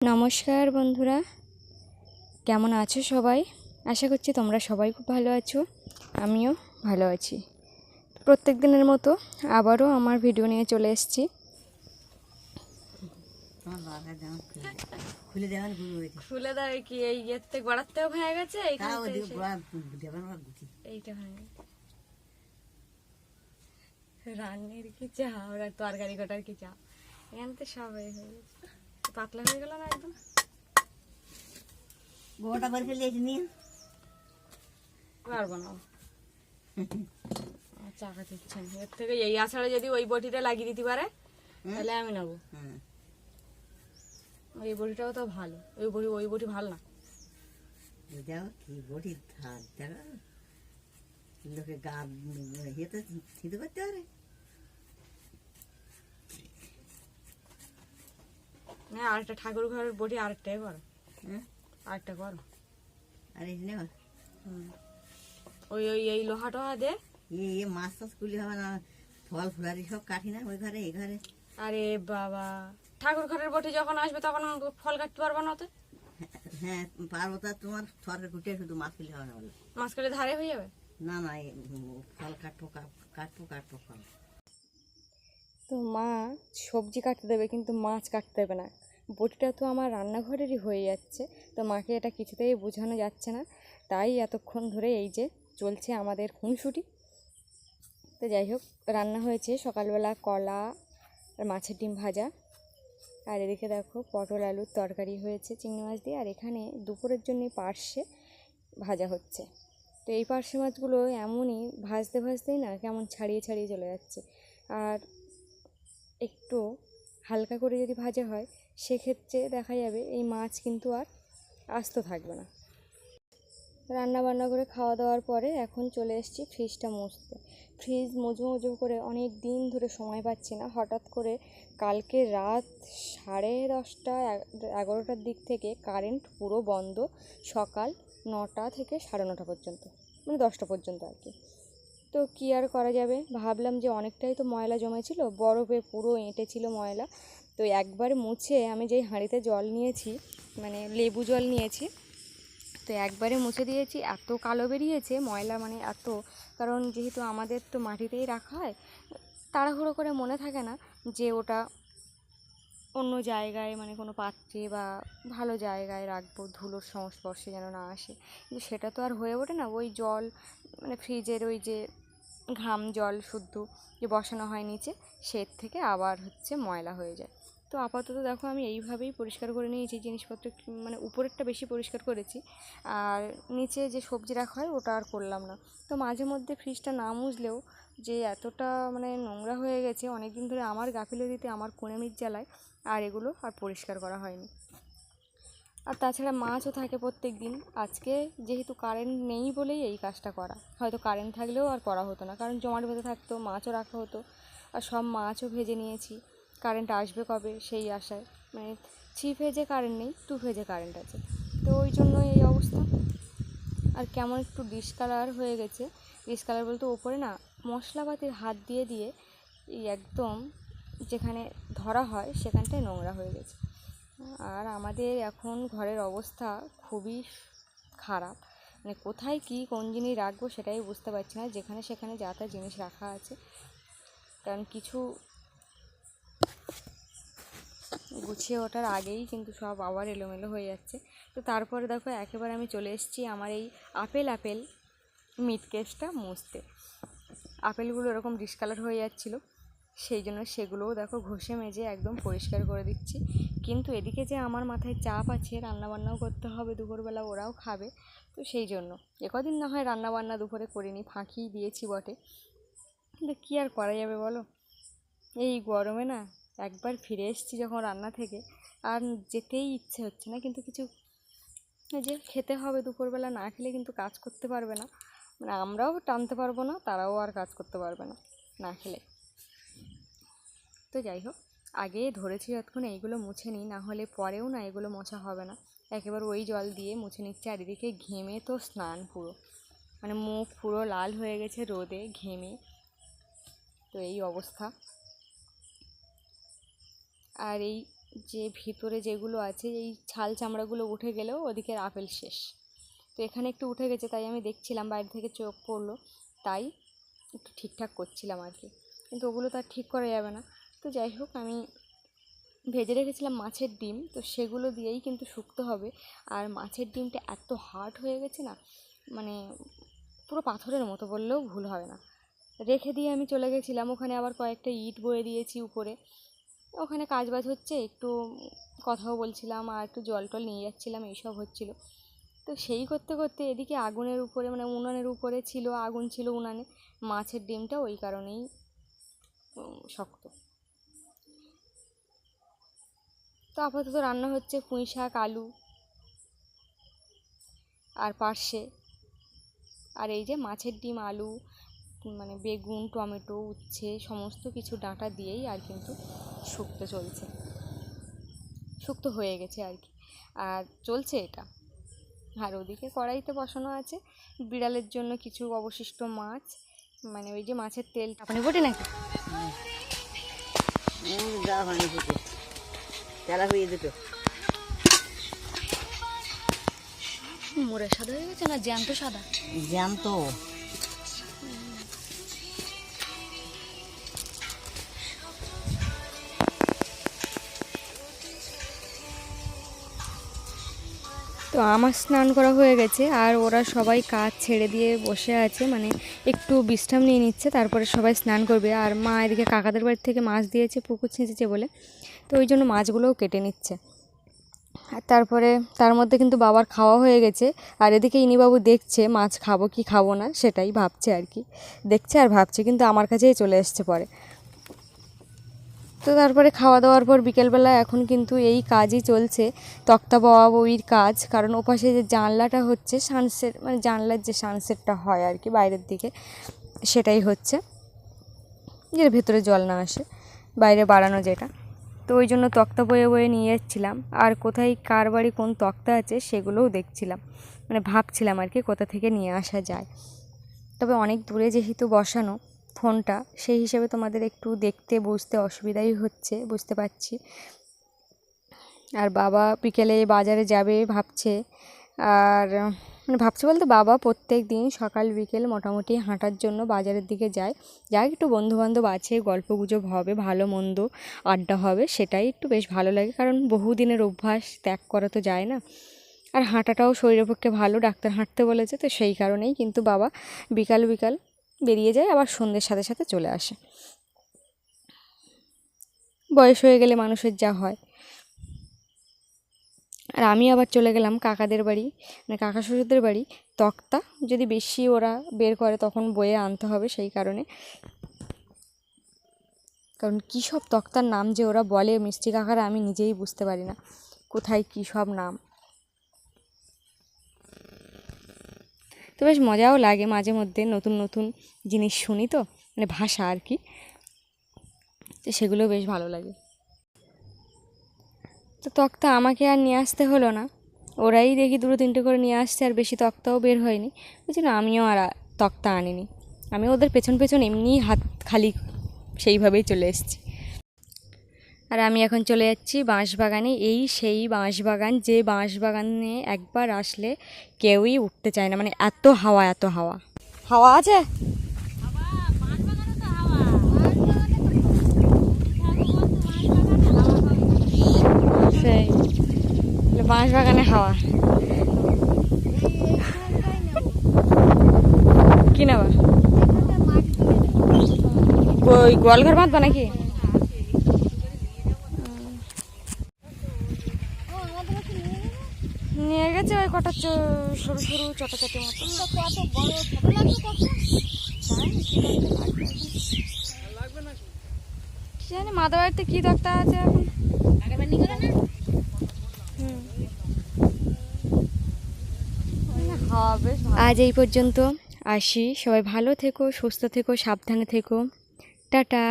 নমস্কার বন্ধুরা। কেমন আছো সবাই? আশা করছি তোমরা সবাই খুব ভালো আছো আমিও ভালো আছি। প্রত্যেক দিনের মতো আবারও আমার ভিডিও নিয়ে চলে এসেছি। খুলে দেয় কি এই ইয়েতে গোড়াতেও হয়ে গেছে এইটা রান্নের কি চা ওরা তরকারি কটার কি চা এখান থেকে সব হয়ে গেছে। পাতলা হয়ে গেল না একদম? গোটা করে ফেলে নিয়ে। পারব না। আমার চাকা দিচ্ছে এর থেকে এই আষাঢ়ে যদি ওই বটিটা লাগিয়ে দিতে পারে তাহলে আমি নেব। ওই বটিটাও তো ভালো। ওই বটি ওই বটি ভালো না। দেখো কি বটি ধার দেখো লোকে গা থিতে করতে পারে। না আরেকটা ঠাকুর ঘরের বটি আরেকটাই করো। হ্যাঁ আরেকটা করো। আর এই ওই ওই এই লোহা টোহা দে। এ এ মাছ টাছ কুলি হবে না ফল ফুলারি সব কাটি না ওই ঘরে এই ঘরে। আরে বাবা ঠাকুর ঘরের বটি যখন আসবে তখন ফল কাটতে পারব না তো হ্যাঁ পারব তা তোমার সরকার কুটে শুধু মাছ কুলি হবে না মাছ কাটে ধারে হয়ে যাবে? না না এই ফল কাটবো কাট- কাটবো কাটবো। ফল তো মা সবজি কাটতে দেবে, কিন্তু মাছ কাটতে দেবে না। বটিটা তো আমার রান্নাঘরেরই হয়ে যাচ্ছে, তো মাকে এটা কিছুতেই বোঝানো যাচ্ছে না। তাই এতক্ষণ ধরে এই যে চলছে আমাদের খুনসুটি। তো যাই হোক, রান্না হয়েছে সকালবেলা কলা আর মাছের ডিম ভাজা। আর এদিকে দেখো পটল আলুর তরকারি হয়েছে চিংড়ি মাছ দিয়ে, আর এখানে দুপুরের জন্য পার্শে ভাজা হচ্ছে। তো এই পার্শে মাছগুলো এমনই ভাজতে ভাজতেই না কেমন ছাড়িয়ে ছাড়িয়ে চলে যাচ্ছে। আর একটু হালকা করে যদি ভাজা হয়, সেক্ষেত্রে দেখা যাবে এই মাছ কিন্তু আর আস্ত থাকবে না। রান্না বান্না করে খাওয়া দাওয়ার পরে এখন চলে এসেছি ফ্রিজটা মুছতে। ফ্রিজ মুজবো মুজবো করে অনেক দিন ধরে সময় পাচ্ছি না। হঠাৎ করে কালকে রাত সাড়ে দশটা, এগারোটার দিক থেকে কারেন্ট পুরো বন্ধ সকাল নটা থেকে সাড়ে নটা পর্যন্ত মানে দশটা পর্যন্ত আর কি। তো কী আর করা যাবে? ভাবলাম যে অনেকটাই তো ময়লা জমেছিল, বরফে পুরো এঁটেছিল ময়লা। তো একবার মুছে আমি যেই হাঁড়িতে জল নিয়েছি মানে লেবু জল নিয়েছি, তো একবারে মুছে দিয়েছি। এত কালো বেরিয়েছে ময়লা মানে এত, কারণ যেহেতু আমাদের তো মাটিতেই রাখা হয়, তাড়াহুড়ো করে মনে থাকে না যে ওটা অন্য জায়গায় মানে কোনো পাত্রে বা ভালো জায়গায় রাখব, ধুলোর সংস্পর্শে যেন না আসে। কিন্তু সেটা তো আর হয়ে ওঠে না। ওই জল মানে ফ্রিজের ওই যে ঘাম জল শুদ্ধ যে বসানো হয় নিচে সে থেকে আবার হচ্ছে ময়লা হয়ে যায়। তো আপাতত দেখো আমি এইভাবেই পরিষ্কার করে নিয়েছি, জিনিসপত্র মানে উপরেরটা বেশি পরিষ্কার করেছি। আর নিচে যে সবজি রাখা হয় ওটা আর করলাম না। তো মাঝে মধ্যে ফ্রিজটা না মুছলেও যে এতটা মানে নোংরা হয়ে গেছে অনেক দিন ধরে আমার গাফিলতিতে আমার কোণেমির জ্বালায়, আর এগুলো আর পরিষ্কার করা হয়নি। আর তাছাড়া মাছও থাকে প্রত্যেক দিন আজকে যেহেতু কারেন্ট নেই বলেই এই কাজটা করা। হয়তো কারেন্ট থাকলেও আর করা হতো না, কারণ জমাট বেঁধে থাকতো, মাছও রাখা হতো, আর সব মাছও ভেজে নিয়েছি। কারেন্ট আসবে কবে? সেই আশায়। মানে থ্রি ফেজে কারেন্ট নেই টু ফেজে কারেন্ট আছে। তো ওই জন্য এই অবস্থা। আর কেমন একটু ডিসকালার হয়ে গেছে। ডিসকালার বলতে ওপরে না, মশলাপাতির হাত দিয়ে দিয়ে এই একদম যেখানে ধরা হয়, সেখানটায় নোংরা হয়ে গেছে। আর আমাদের এখন ঘরের অবস্থা খুবই খারাপ। মানে কোথায় কী, কোন জিনিস রাখব সেটাই বুঝতে পারছি না। যেখানে সেখানে যা তা জিনিস রাখা আছে। কারণ কিছু গুছিয়ে ওঠার আগেই কিন্তু সব আবার এলোমেলো হয়ে যাচ্ছে। তো তারপরে দেখো একেবারে আমি চলে এসেছি আমার এই আপেল আপেল মিট কেসটা মুছতে। আপেলগুলো এরকম ডিসকালার হয়ে যাচ্ছিল, সেই জন্য সেগুলোও দেখো ঘষে মেজে একদম পরিষ্কার করে দিচ্ছি। কিন্তু এদিকে যে আমার মাথায় চাপ আছে, রান্নাবান্নাও করতে হবে, দুপুরবেলা ওরাও খাবে। তো সেই জন্য। একদিন না হয় রান্নাবান্না দুপুরে করিনি ফাঁকি দিয়েছি বটে। কিন্তু কী আর করা যাবে বলো? এই গরমে না একবার ফিরে এসেছি যখন রান্না থেকে। আর যেতেই ইচ্ছে হচ্ছে না, কিন্তু কিছু যে খেতে হবে দুপুরবেলা না খেলে কিন্তু কাজ করতে পারবে না। মানে আমরাও টানতে পারব না, তারাও আর কাজ করতে পারবে না না খেলে। তো যাই হোক, আগে ধরেছি যতক্ষণ এইগুলো মুছে নিই, না হলে পরেও না এগুলো মোছা হবে না। একেবারে ওই জল দিয়ে মুছে নিচ্ছে আর এদিকে ঘেমে তো স্নান পুরো। মানে মুখ পুরো লাল হয়ে গেছে রোদে, ঘেমে। তো এই অবস্থা। আর এই যে ভিতরে যেগুলো আছে, এই ছাল চামড়াগুলো উঠে গেলেও ওদিকের আপেল শেষ। তো এখানে একটু উঠে গেছে, তাই আমি দেখছিলাম, বাইরে থেকে চোখ পড়ল। তাই একটু ঠিকঠাক করছিলাম আর কি। কিন্তু ওগুলো তো আর ঠিক করা যাবে না। তো যাই হোক, আমি ভেজে রেখেছিলাম মাছের ডিম। তো সেগুলো দিয়েই কিন্তু শুকতে হবে। আর মাছের ডিমটা এত হার্ড হয়ে গেছে না মানে পুরো পাথরের মতো বললেও ভুল হবে না। রেখে দিয়ে আমি চলে গেছিলাম। ওখানে আবার কয়েকটা ইট বয়ে দিয়েছি উপরে। ওখানে কাজ বাজ হচ্ছে, একটু কথাও বলছিলাম আর একটু জল টল নিয়ে যাচ্ছিলাম, এইসব হচ্ছিল। তো সেই করতে করতে এদিকে আগুনের উপরে মানে উনানের উপরে ছিল, আগুন ছিল উনানে, মাছের ডিমটা ওই কারণেই শক্ত। তো আপাতত রান্না হচ্ছে পুঁই শাক, আলু আর পার্শে। আর এই যে মাছের ডিম, আলু মানে বেগুন টমেটো উচ্ছে সমস্ত কিছু ডাঁটা দিয়েই আর কিন্তু শুক্তো চলছে। শুক্তো হয়ে গেছে আর কি। আর চলছে এটা। আর ওদিকে কড়াইতে বসানো আছে। বিড়ালের জন্য কিছু অবশিষ্ট মাছ। মানে ওই যে মাছের তেল আপনি বটে নাকি? হয়ে দুটো মোড়ে সাদা হয়ে গেছে না জ্যান্ত সাদা? জ্যান্ত। তো আমার স্নান করা হয়ে গেছে আর ওরা সবাই কাজ ছেড়ে দিয়ে বসে আছে মানে একটু বিশ্রাম নিয়ে নিচ্ছে, তারপরে সবাই স্নান করবে। আর মা এদিকে কাকাদের বাড়ি থেকে মাছ দিয়েছে, পুকুর ছেঁচেছে বলে। তো ওই জন্য মাছগুলোও কেটে নিচ্ছে। আর তারপরে তার মধ্যে কিন্তু বাবার খাওয়া হয়ে গেছে। আর এদিকে ইনিবাবু দেখছে মাছ খাব কি খাব না, সেটাই ভাবছে আর কি। দেখছে আর ভাবছে, কিন্তু আমার কাছেই চলে এসছে পরে। তো তারপরে খাওয়া দাওয়ার পর বিকেলবেলা এখন কিন্তু এই কাজই চলছে তক্তা বাওয়া বইয়ের কাজ। কারণ ওপাশে যে জানলাটা হচ্ছে, সানসেট মানে জানলার যে সানসেটটা হয় আর কি বাইরের দিকে, সেটাই হচ্ছে। যে ভেতরে জল না আসে, বাইরে বাড়ানো যেটা। তো ওই জন্য তক্তা বয়ে বয়ে নিয়ে যাচ্ছিলাম। আর কোথায় কার বাড়ি কোন তক্তা আছে সেগুলোও দেখছিলাম। মানে ভাবছিলাম আর কি কোথা থেকে নিয়ে আসা যায়। তবে অনেক দূরে যেহেতু বসানো ফোনটা, সেই হিসেবে তোমাদের একটু দেখতে, বুঝতে অসুবিধাই হচ্ছে, বুঝতে পারছি। আর বাবা বিকেলে বাজারে যাবে ভাবছে। আর মানে ভাবছে বলতে বাবা প্রত্যেক দিন সকাল, বিকেল মোটামুটি হাঁটার জন্য বাজারের দিকে যায়। যাই একটু বন্ধুবান্ধব আছে, গল্প গুজব হবে, ভালো মন্দ আড্ডা হবে, সেটাই একটু বেশ ভালো লাগে। কারণ বহুদিনের অভ্যাস, ত্যাগ করা তো যায় না। আর হাঁটাটাও শরীরের পক্ষে ভালো, ডাক্তার হাঁটতে বলেছে, তো সেই কারণেই কিন্তু বাবা বিকাল বিকাল বেরিয়ে যায়, আবার সন্ধ্যের সাথে সাথে চলে আসে। বয়স হয়ে গেলে মানুষের যা হয়। আর আমি আবার চলে গেলাম কাকাদের বাড়ি মানে কাকা শ্বশুরদের বাড়ি। তক্তা, যদি বেশি ওরা বের করে তখন বয়ে আনতে হবে সেই কারণে। কারণ কী সব তক্তার নাম যে ওরা বলে, মিষ্টি কাকারা আমি নিজেই বুঝতে পারি না। কোথায় কী সব নাম? তো বেশ মজাও লাগে মাঝে মধ্যে নতুন নতুন জিনিস শুনি তো মানে ভাষা আর কি। তো সেগুলো বেশ ভালো লাগে। তো তক্তা আমাকে আর নিয়ে আসতে হলো না। ওরাই দেখি দুটো, তিনটে করে নিয়ে আসছে আর বেশি তক্তাও বের হয়নি। জন্য আমিও আর তক্তা আনিনি। আমি ওদের পেছন পেছন এমনিই হাত খালি সেইভাবেই চলে এসেছি। আর আমি এখন চলে যাচ্ছি বাঁশবাগানে। এই সেই বাঁশবাগান, যে বাঁশবাগানে একবার আসলে কেউই উঠতে চায় না। মানে এত হাওয়া এত হাওয়া। হাওয়া আছে? সেই বাঁশবাগানে হাওয়া। কি নেবা ওই গোয়ালঘর বাঁধবা নাকি নিয়ে গেছে ওই কটা চ- সরু সরু চটাচটি মতো। কি জানি মাদা বাড়িতে কি দরকার আছে এখন। আজ এই পর্যন্ত আসি। সবাই ভালো থেকো সুস্থ থেকো সাবধানে থেকো। টাটা।